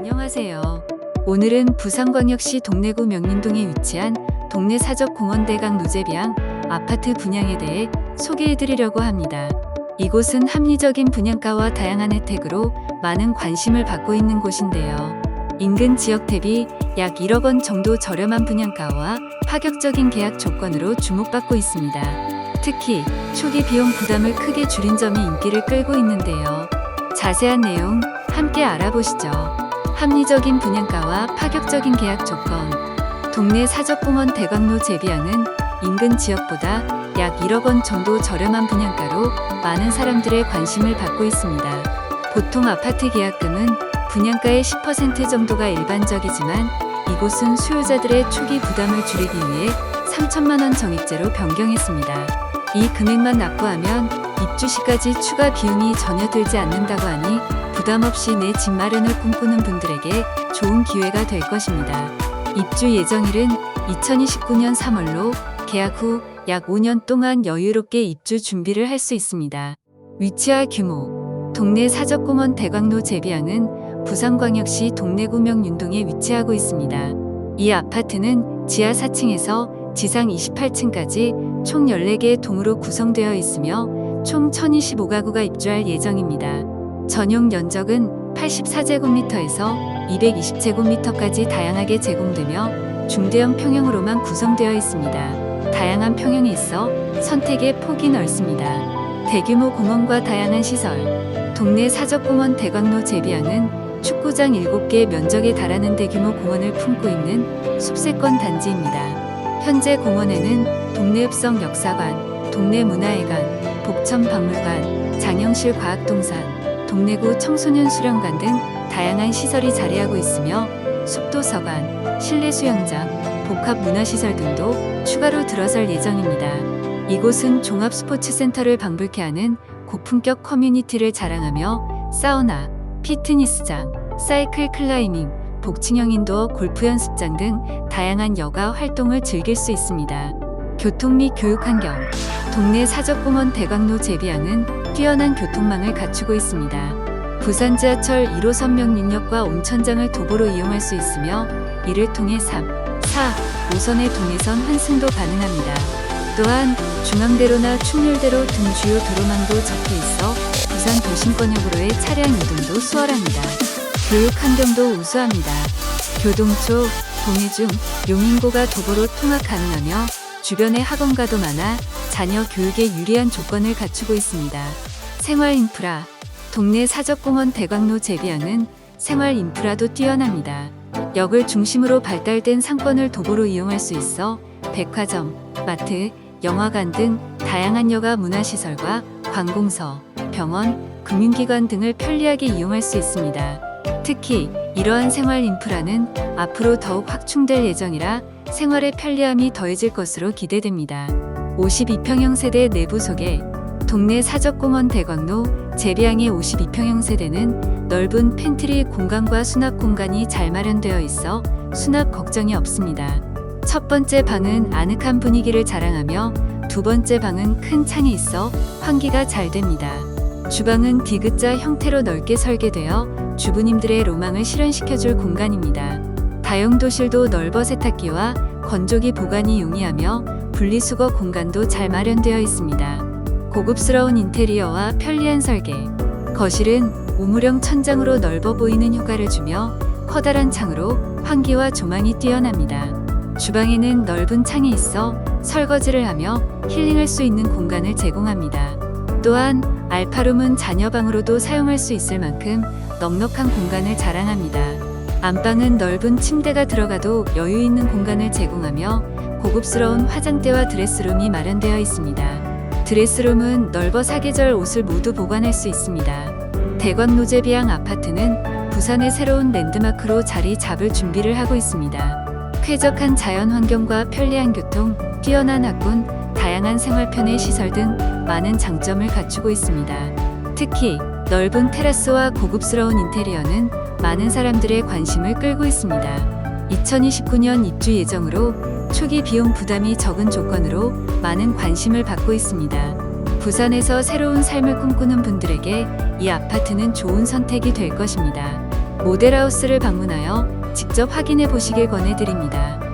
안녕하세요. 오늘은 부산광역시 동래구 명림동에 위치한 동래 사적공원대강 노제비양 아파트 분양에 대해 소개해드리려고 합니다. 이곳은 합리적인 분양가와 다양한 혜택으로 많은 관심을 받고 있는 곳인데요. 인근 지역 대비 약 1억 원 정도 저렴한 분양가와 파격적인 계약 조건으로 주목받고 있습니다. 특히 초기 비용 부담을 크게 줄인 점이 인기를 끌고 있는데요. 자세한 내용 함께 알아보시죠. 합리적인 분양가와 파격적인 계약 조건. 동네 사적공원 대광로 제비양은 인근 지역보다 약 1억 원 정도 저렴한 분양가로 많은 사람들의 관심을 받고 있습니다. 보통 아파트 계약금은 분양가의 10% 정도가 일반적이지만 이곳은 수요자들의 초기 부담을 줄이기 위해 3천만 원 정액제로 변경했습니다. 이 금액만 납부하면 입주 시까지 추가 비용이 전혀 들지 않는다고 하니 부담 없이 내 집 마련을 꿈꾸는 분들에게 좋은 기회가 될 것입니다. 입주 예정일은 2029년 3월로 계약 후 약 5년 동안 여유롭게 입주 준비를 할 수 있습니다. 위치와 규모 동네 사적공원 대광로 제비양은 부산광역시 동래구명 윤동에 위치하고 있습니다. 이 아파트는 지하 4층에서 지상 28층까지 총 14개의 동으로 구성되어 있으며 총 1025가구가 입주할 예정입니다. 전용 면적은 84제곱미터에서 220제곱미터까지 다양하게 제공되며 중대형 평형으로만 구성되어 있습니다. 다양한 평형이 있어 선택의 폭이 넓습니다. 대규모 공원과 다양한 시설, 동네 사적공원 대광로 제비양은 축구장 7개 면적에 달하는 대규모 공원을 품고 있는 숲세권 단지입니다. 현재 공원에는 동네읍성 역사관, 동네문화회관, 복천박물관, 장영실 과학동산, 동래구 청소년 수련관 등 다양한 시설이 자리하고 있으며 숲도서관, 실내 수영장, 복합 문화시설 등도 추가로 들어설 예정입니다. 이곳은 종합 스포츠센터를 방불케 하는 고품격 커뮤니티를 자랑하며 사우나, 피트니스장, 사이클 클라이밍, 복층형 인도어 골프 연습장 등 다양한 여가 활동을 즐길 수 있습니다. 교통 및 교육 환경 동네 사적공원 대광로 제비양은 뛰어난 교통망을 갖추고 있습니다. 부산 지하철 1호선 명림역과 온천장을 도보로 이용할 수 있으며 이를 통해 3, 4, 5선의 동해선 환승도 가능합니다. 또한 중앙대로나 충렬대로 등 주요 도로망도 적혀 있어 부산 도심권역으로의 차량 이동도 수월합니다. 교육 환경도 우수합니다. 교동초, 동해중, 용인고가 도보로 통학 가능하며 주변에 학원가도 많아 자녀 교육에 유리한 조건을 갖추고 있습니다. 생활 인프라 동네 사적공원 대광로 제비양은 생활 인프라도 뛰어납니다. 역을 중심으로 발달된 상권을 도보로 이용할 수 있어 백화점, 마트, 영화관 등 다양한 여가 문화시설과 관공서, 병원, 금융기관 등을 편리하게 이용할 수 있습니다. 특히 이러한 생활 인프라는 앞으로 더욱 확충될 예정이라 생활의 편리함이 더해질 것으로 기대됩니다. 52평형 세대 내부 소개 동네 사적공원 대광로 제비양의 52평형 세대는 넓은 팬트리 공간과 수납 공간이 잘 마련되어 있어 수납 걱정이 없습니다. 첫 번째 방은 아늑한 분위기를 자랑하며 두 번째 방은 큰 창이 있어 환기가 잘 됩니다. 주방은 디귿자 형태로 넓게 설계되어 주부님들의 로망을 실현시켜줄 공간입니다. 다용도실도 넓어 세탁기와 건조기 보관이 용이하며 분리수거 공간도 잘 마련되어 있습니다. 고급스러운 인테리어와 편리한 설계. 거실은 우물형 천장으로 넓어 보이는 효과를 주며 커다란 창으로 환기와 조망이 뛰어납니다. 주방에는 넓은 창이 있어 설거지를 하며 힐링할 수 있는 공간을 제공합니다. 또한 알파룸은 자녀방으로도 사용할 수 있을 만큼 넉넉한 공간을 자랑합니다. 안방은 넓은 침대가 들어가도 여유 있는 공간을 제공하며 고급스러운 화장대와 드레스룸이 마련되어 있습니다. 드레스룸은 넓어 사계절 옷을 모두 보관할 수 있습니다. 대광 노제비양 아파트는 부산의 새로운 랜드마크로 자리 잡을 준비를 하고 있습니다. 쾌적한 자연 환경과 편리한 교통, 뛰어난 학군, 다양한 생활편의 시설 등 많은 장점을 갖추고 있습니다. 특히 넓은 테라스와 고급스러운 인테리어는 많은 사람들의 관심을 끌고 있습니다. 2029년 입주 예정으로 초기 비용 부담이 적은 조건으로 많은 관심을 받고 있습니다. 부산에서 새로운 삶을 꿈꾸는 분들에게 이 아파트는 좋은 선택이 될 것입니다. 모델하우스를 방문하여 직접 확인해 보시길 권해드립니다.